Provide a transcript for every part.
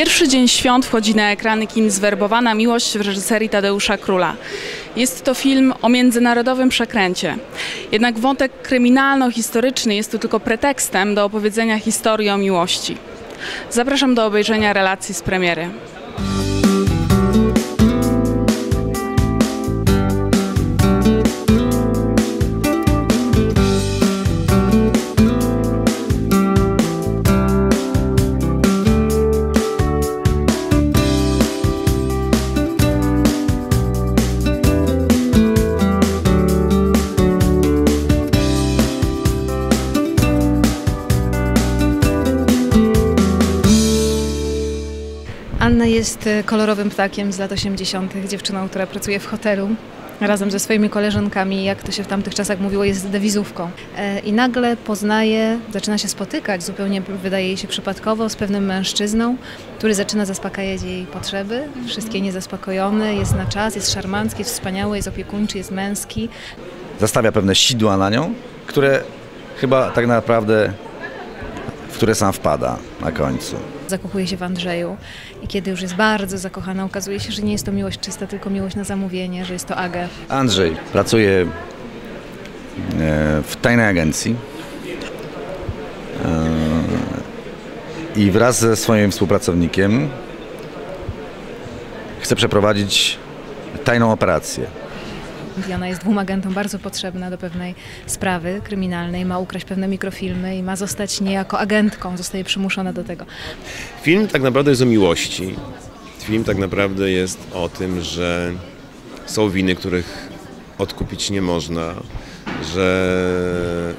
pierwszy dzień świąt wchodzi na ekrany kin Zwerbowana Miłość w reżyserii Tadeusza Króla. Jest to film o międzynarodowym przekręcie. Jednak wątek kryminalno-historyczny jest tu tylko pretekstem do opowiedzenia historii o miłości. Zapraszam do obejrzenia relacji z premiery. Anna jest e, kolorowym ptakiem z lat 80., dziewczyną, która pracuje w hotelu razem ze swoimi koleżankami, jak to się w tamtych czasach mówiło, jest dewizówką. E, I nagle poznaje, zaczyna się spotykać, zupełnie wydaje jej się przypadkowo, z pewnym mężczyzną, który zaczyna zaspokajać jej potrzeby, wszystkie niezaspokojone, jest na czas, jest szarmancki, jest wspaniały, jest opiekuńczy, jest męski. Zastawia pewne sidła na nią, które chyba tak naprawdę, które sam wpada na końcu. Zakochuje się w Andrzeju i kiedy już jest bardzo zakochana, okazuje się, że nie jest to miłość czysta, tylko miłość na zamówienie, że jest to Agę. Andrzej pracuje e, w tajnej agencji e, i wraz ze swoim współpracownikiem chce przeprowadzić tajną operację. I ona jest dwóm agentom bardzo potrzebna do pewnej sprawy kryminalnej, ma ukraść pewne mikrofilmy i ma zostać niejako agentką, zostaje przymuszona do tego. Film tak naprawdę jest o miłości. Film tak naprawdę jest o tym, że są winy, których odkupić nie można, że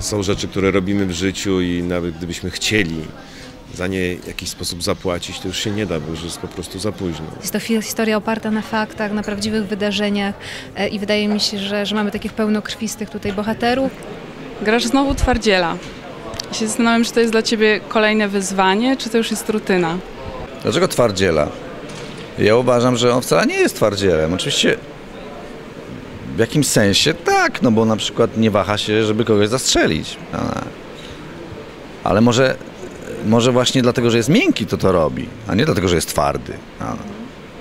są rzeczy, które robimy w życiu i nawet gdybyśmy chcieli za nie w jakiś sposób zapłacić, to już się nie da, bo już jest po prostu za późno. Jest to historia oparta na faktach, na prawdziwych wydarzeniach e, i wydaje mi się, że, że mamy takich pełnokrwistych tutaj bohaterów. Grasz znowu twardziela. Ja się zastanawiam, czy to jest dla ciebie kolejne wyzwanie, czy to już jest rutyna. Dlaczego twardziela? Ja uważam, że on wcale nie jest twardzielem. Oczywiście w jakimś sensie tak, no bo na przykład nie waha się, żeby kogoś zastrzelić. Ale może, może właśnie dlatego, że jest miękki, to to robi, a nie dlatego, że jest twardy.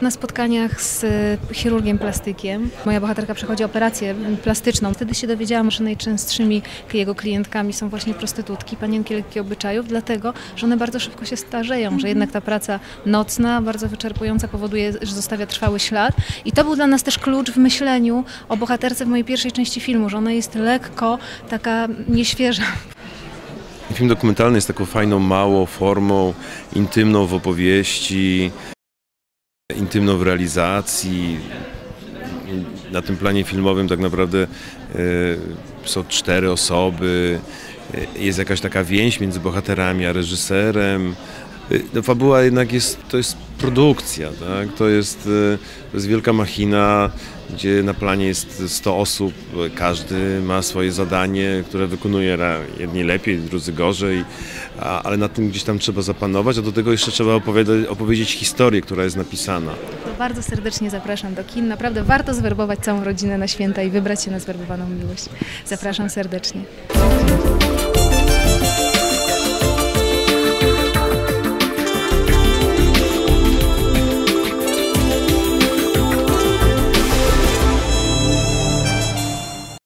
Na spotkaniach z e, chirurgiem plastykiem moja bohaterka przechodzi operację plastyczną. Wtedy się dowiedziałam, że najczęstszymi jego klientkami są właśnie prostytutki, panienki lekkie obyczajów, dlatego, że one bardzo szybko się starzeją, że jednak ta praca nocna, bardzo wyczerpująca powoduje, że zostawia trwały ślad. I to był dla nas też klucz w myśleniu o bohaterce w mojej pierwszej części filmu, że ona jest lekko taka nieświeża. Film dokumentalny jest taką fajną, małą formą, intymną w opowieści, intymną w realizacji. Na tym planie filmowym tak naprawdę e, są cztery osoby, e, jest jakaś taka więź między bohaterami a reżyserem. E, no, fabuła jednak jest, to jest produkcja, tak? to, jest, to jest wielka machina, gdzie na planie jest 100 osób, każdy ma swoje zadanie, które wykonuje jedni lepiej, drudzy gorzej, a, ale na tym gdzieś tam trzeba zapanować, a do tego jeszcze trzeba opowiedzieć historię, która jest napisana. To bardzo serdecznie zapraszam do kin. Naprawdę warto zwerbować całą rodzinę na święta i wybrać się na zwerbowaną miłość. Zapraszam serdecznie.